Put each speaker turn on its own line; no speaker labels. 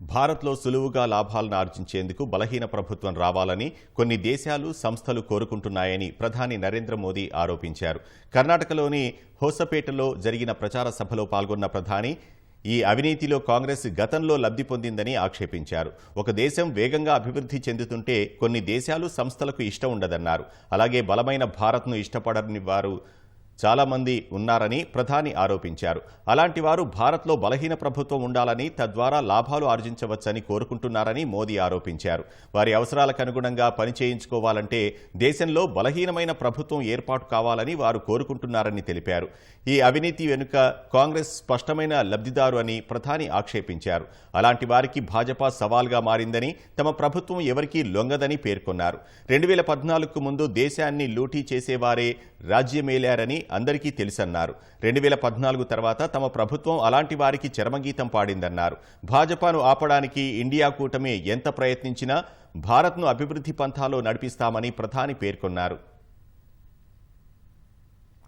భారత్లో సులువుగా లాభాలను ఆర్జించేందుకు బలహీన ప్రభుత్వం రావాలని కొన్ని దేశాలు సంస్థలు కోరుకుంటున్నాయని ప్రధాని నరేంద్ర మోదీ ఆరోపించారు. కర్ణాటకలోని హోసపేటలో జరిగిన ప్రచార సభలో పాల్గొన్న ప్రధాని ఈ అవినీతిలో కాంగ్రెస్ గతంలో లబ్ధి పొందిందని ఆక్షేపించారు. ఒక దేశం వేగంగా అభివృద్ధి చెందుతుంటే కొన్ని దేశాలు సంస్థలకు ఇష్టం ఉండదన్నారు. అలాగే బలమైన భారత్ను ఇష్టపడని వారు చాలామంది ఉన్నారని ప్రధాని ఆరోపించారు. అలాంటి వారు భారత్లో బలహీన ప్రభుత్వం ఉండాలని తద్వారా లాభాలు ఆర్జించవచ్చని కోరుకుంటున్నారని మోదీ ఆరోపించారు. వారి అవసరాలకు అనుగుణంగా పనిచేయించుకోవాలంటే దేశంలో బలహీనమైన ప్రభుత్వం ఏర్పాటు కావాలని వారు కోరుకుంటున్నారని తెలిపారు. ఈ అవినీతి వెనుక కాంగ్రెస్ స్పష్టమైన లబ్ధిదారు అని ప్రధాని ఆక్షేపించారు. అలాంటి వారికి భాజపా సవాల్గా మారిందని తమ ప్రభుత్వం ఎవరికీ లొంగదని పేర్కొన్నారు. రెండు వేల పద్నాలుగుకు ముందు దేశాన్ని లూటీ చేసేవారే రాజ్యమేలారని అందరికీ తెలుసన్నారు. రెండు వేల పద్నాలుగు తర్వాత తమ ప్రభుత్వం అలాంటి వారికి చరమగీతం పాడిందన్నారు. భాజపాను ఆపడానికి ఇండియా కూటమి ఎంత ప్రయత్నించినా భారత్ను అభివృద్ధి పంథాలో నడిపిస్తామని ప్రధాని పేర్కొన్నారు.